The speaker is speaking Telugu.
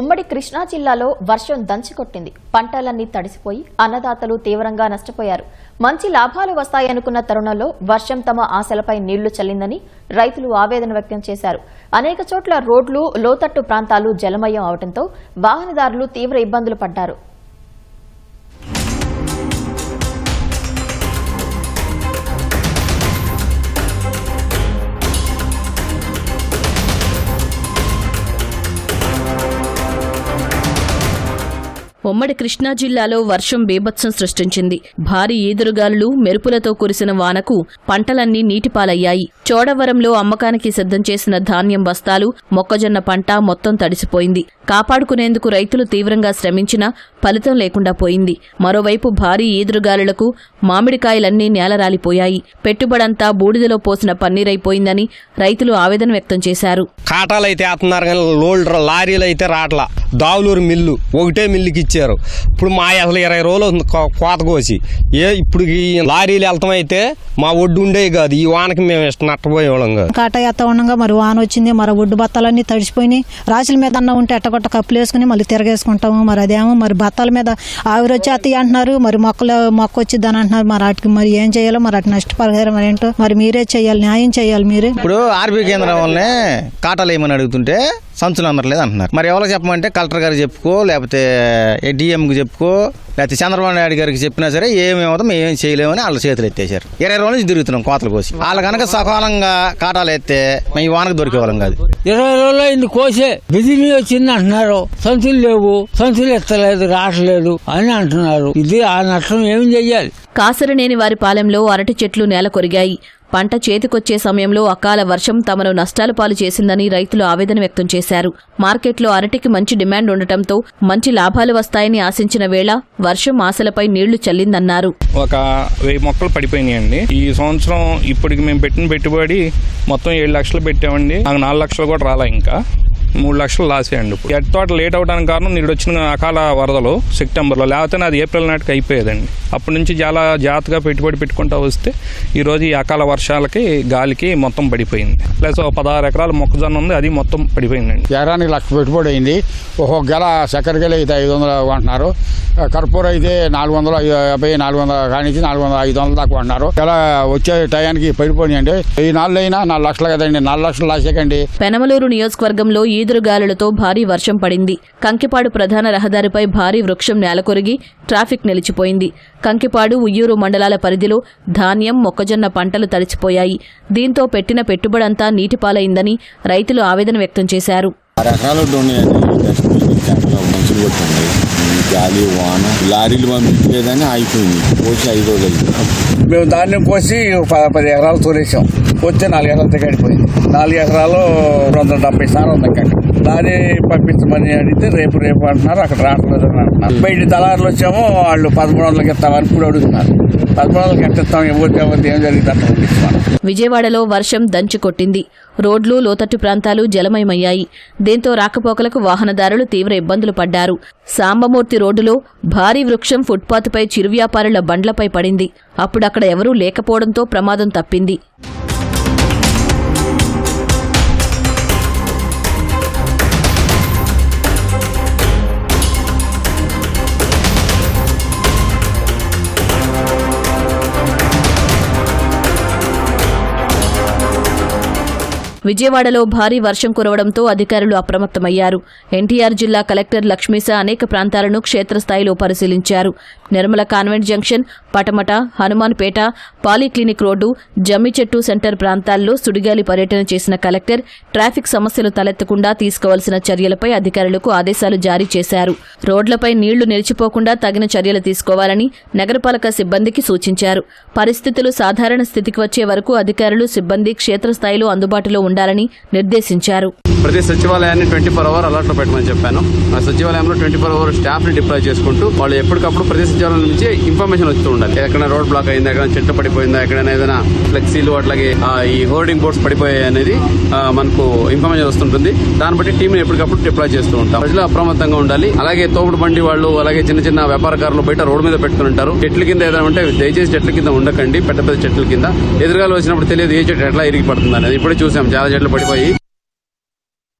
ఉమ్మడి కృష్ణా జిల్లాలో వర్షం దంచికొట్టింది. పంటలన్నీ తడిసిపోయి అన్నదాతలు తీవ్రంగా నష్టపోయారు. మంచి లాభాలు వస్తాయనుకున్న తరుణంలో వర్షం తమ ఆశలపై నీళ్ళు చల్లిందని రైతులు ఆవేదన వ్యక్తం చేశారు. అనేక చోట్ల రోడ్లు లోతట్టు ప్రాంతాలు జలమయం అవడంతో వాహనదారులు తీవ్ర ఇబ్బందులు పడ్డారు. ఉమ్మడి కృష్ణా జిల్లాలో వర్షం బీభత్సం సృష్టించింది. భారీ ఈదురుగాలులు మెరుపులతో కురిసిన వానకు పంటలన్నీ నీటిపాలయ్యాయి. చోడవరంలో అమ్మకానికి సిద్ధం చేసిన ధాన్యం బస్తాలు మొక్కజొన్న పంట మొత్తం తడిసిపోయింది. కాపాడుకునేందుకు రైతులు తీవ్రంగా శ్రమించినా ఫలితం లేకుండా పోయింది. మరోవైపు భారీ ఈదురుగాలులకు మామిడికాయలన్నీ నేలరాలిపోయాయి. పెట్టుబడంతా బూడిదలో పోసిన పన్నీరైపోయిందని రైతులు ఆవేదన వ్యక్తం చేశారు. కాటాలైతే అయితే కానీ లారీలు అయితే దావులూరు మిల్లు ఒకటే మిల్లుకి ఇచ్చారు ఇప్పుడు మా అసలు ఇరవై రోజులు అవుతుంది కో- కోత కోసి. ఏ ఇప్పుడు ఈ లారీలు వెళ్తాం అయితే మా ఒడ్డు ఉండేవి కాదు. ఈ వానకి మేము ఇష్టం నట్టపోయేవాళ్ళం కాదు. కాట ఎత్త ఉండగా మరి వాన వచ్చింది మరి ఒడ్డు బత్తాలన్నీ తడిసిపోయినాయి. రాసుల మీద అన్న ఉంటే ఎట్టగొట్ట కప్పులు వేసుకుని మళ్ళీ తిరగేసుకుంటాము. మరి అదేమో మరి బత్తాల మీద ఆవిరి వచ్చి అత్తి అంటున్నారు. మరి మొక్కలు మొక్క వచ్చిద్దని అంటున్నారు. మరి వాటికి మరి ఏం చేయాలో మరి అటు నష్టపరిహారం మరి ఏంటో మరి మీరే చేయాలి న్యాయం చేయాలి మీరే. ఇప్పుడు ఆర్బీ కేంద్రం వల్లనే కాటాలు ఏమని అడుగుతుంటే సంచులు అందరలేదు అంటున్నారు. మరి ఎవరికి చెప్పమంటే కలెక్టర్ గారికి చెప్పుకో లేకపోతే డిఎంకి చెప్పుకో లేకపోతే చంద్రబాబు నాయుడు గారికి చెప్పినా సరే ఏమేమవుతాం మేము ఏం చేయలేమని వాళ్ళ చేతులు ఎత్తేసారు ఇరవై రోజుల నుంచి తిరుగుతున్నాం కోతలు కోసి. వాళ్ళు కనుక సకాలంగా కాటాలు ఎత్తే మేము ఈ వానకు దొరికేవాళ్ళం కాదు. ఇరవై రోజులు అయింది కోసే బిజినీ వచ్చింది అంటున్నారు. సంచులు లేవు సంచులు ఎత్తలేదు రావట్లేదు అని అంటున్నారు. ఇది ఆ నష్టం ఏం చెయ్యాలి? కాసరనేని వారి పాలెంలో అరటి చెట్లు నేల కొరిగాయి. పంట చేతికొచ్చే సమయంలో అకాల వర్షం తమను నష్టాల పాలు చేసిందని రైతులు ఆవేదన వ్యక్తం చేశారు. మార్కెట్లో అరటికి మంచి డిమాండ్ ఉండటంతో మంచి లాభాలు వస్తాయని ఆశించిన వేళ వర్షం ఆశలపై నీళ్ళు చల్లిందన్నారు. ఒక వెయ్యి మొక్కలు పడిపోయినాయండి. ఈ సంవత్సరం ఇప్పటికి మేము పెట్టిన పెట్టుబడి మొత్తం ఏడు లక్షలు పెట్టామండి. నాకు నాలుగు లక్షలు కూడా రాలా ఇంకా. మూడు లక్షలు లాస్ అయ్యండి ఇప్పుడు. ఎట్ తోట లేట్ అవడానికి కారణం నీడు వచ్చిన అకాల వరదలు సెప్టెంబర్లో. లేకపోతే అది ఏప్రిల్ నాటికి అయిపోయేదండి. అప్పటి నుంచి చాలా జాగ్రత్తగా పెట్టుబడి పెట్టుకుంటూ వస్తే ఈరోజు ఈ అకాల వర్షాలకి గాలికి మొత్తం పడిపోయింది. ప్లస్ ఒక పదహారు ఎకరాల మొక్కజొన్న ఉంది అది మొత్తం పడిపోయిందండి. ఎకరానికి లక్ష పెట్టుబడి అయింది. ఒక్కొక్క గెల చక్కెర గెల అయితే ఐదు వందలు కొంటున్నారు కర్పూర అయితే నాలుగు వందల యాభై నాలుగు వందల కానించి నాలుగు వందల ఐదు వందల దాకా కొంటున్నారు గెల వచ్చే టయానికి పడిపోయినాయండి ఈ నాలుగు అయినా నాలుగు లక్షలు కదండి నాలుగు లక్షలు లాసేకండి. పెనమలూరు నియోజకవర్గంలో ఈదురుగాలులతో భారీ వర్షం పడింది. కంకిపాడు ప్రధాన రహదారిపై భారీ వృక్షం నేలకొరిగి ట్రాఫిక్ నిలిచిపోయింది. కంకిపాడు ఉయ్యూరు మండలాల పరిధిలో ధాన్యం మొక్కజొన్న పంటలు తడిచిపోయాయి. దీంతో పెట్టిన పెట్టుబడంతా నీటిపాలైందని రైతులు ఆవేదన వ్యక్తం చేశారు. గాలి వాన లారీలు పంపించలేదని అయిపోయింది. పోసి ఐదు రోజులు మేము ధాన్యం కోసి పది ఎకరాలు తోలేసాం. వస్తే నాలుగు ఎకరాలు తగ్గడిపోయింది నాలుగు ఎకరాలు రెండు వందల డెబ్బై సార్లు ఉంది అక్కడ. దాన్ని పంపించమని అడిగితే రేపు రేపు అంటున్నారు అక్కడ రావట్లేదు అని అంటున్నారు బయట దళారులు వచ్చామో వాళ్ళు పదమూడు వందలకి ఇస్తామని ఇప్పుడు అడుగుతున్నారు. పదమూడు వందలకి ఇస్తాం ఇవ్వతే ఇవ్వతే ఏం జరిగింది విజయవాడలో వర్షం దంచి కొట్టింది. రోడ్లు లోతట్టు ప్రాంతాలు జలమయమయ్యాయి. దీంతో రాకపోకలకు వాహనదారులు తీవ్ర ఇబ్బందులు పడ్డారు. సాంబమూర్తి రోడ్డులో భారీ వృక్షం ఫుట్పాత్పై చిరు వ్యాపారుల బండ్లపై పడింది. అప్పుడక్కడ ఎవరూ లేకపోవడంతో ప్రమాదం తప్పింది. విజయవాడలో భారీ వర్షం కురవడంతో అధికారులు అప్రమత్తమయ్యారు. ఎన్టీఆర్ జిల్లా కలెక్టర్ లక్ష్మీస అనేక ప్రాంతాలను క్షేత్రస్థాయిలో పరిశీలించారు. Nirmala convent junction Patamata Hanumanpeta polyclinic road Jammichettu centre ప్రాంతాల్లో సుడిగాలి పర్యటన చేసిన కలెక్టర్ ట్రాఫిక్ సమస్యలు తలెత్తకుండా తీసుకోవాల్సిన చర్యలపై అధికారులకు ఆదేశాలు జారీ చేశారు. రోడ్లపై నీళ్ళు నిలిచిపోకుండా తగిన చర్యలు తీసుకోవాలని నగరపాలక సిబ్బందికి సూచించారు. పరిస్థితులు సాధారణ స్థితికి వచ్చే వరకు అధికారులు సిబ్బంది క్షేత్రస్థాయిలో అందుబాటులో ఉండాలని నిర్దేశించారు ప్రతి సచివాలయాన్ని ట్వంటీ ఫోర్ అవర్ అలర్ట్లో పెట్టమని చెప్పాను. ఆ సచివాలయంలో ట్వంటీ ఫోర్ అవర్ స్టాఫ్ని డిప్లాయ్ చేసుకుంటూ వాళ్ళు ఎప్పటికప్పుడు ప్రతి సచివాలయం నుంచి ఇన్ఫర్మేషన్ వస్తూ ఉండాలి. ఎక్కడ రోడ్ బ్లాక్ అయిందా ఎక్కడ చెట్టు పడిపోయిందా ఎక్కడైనా ఏదైనా ఫ్లెక్సీలు అట్లాగే ఈ హోర్డింగ్ బోర్డ్స్ పడిపోయాయి అనేది మనకు ఇన్ఫర్మేషన్ వస్తుంటుంది. దాన్ని బట్టి టీంని ఎప్పటికప్పుడు డిప్లాయ్ చేస్తూ ఉంటాం. ప్రజలు అప్రమత్తంగా ఉండాలి. అలాగే తోపుడు బండి వాళ్ళు అలాగే చిన్న చిన్న వ్యాపారకారులు బయట రోడ్డు మీద పెట్టుకుని ఉంటారు. చెట్ల కింద ఏదైనా ఉంటే దయచేసి చెట్ల కింద ఉండకండి. పెద్ద పెద్ద చెట్ల కింద. ఎదురుగాలు వచ్చినప్పుడు తెలియదు ఏ చెట్టు ఎట్లా ఇరిగి పడుతుంది అనేది. ఇప్పుడే చూసాం చాలా చెట్లు పడిపోయి.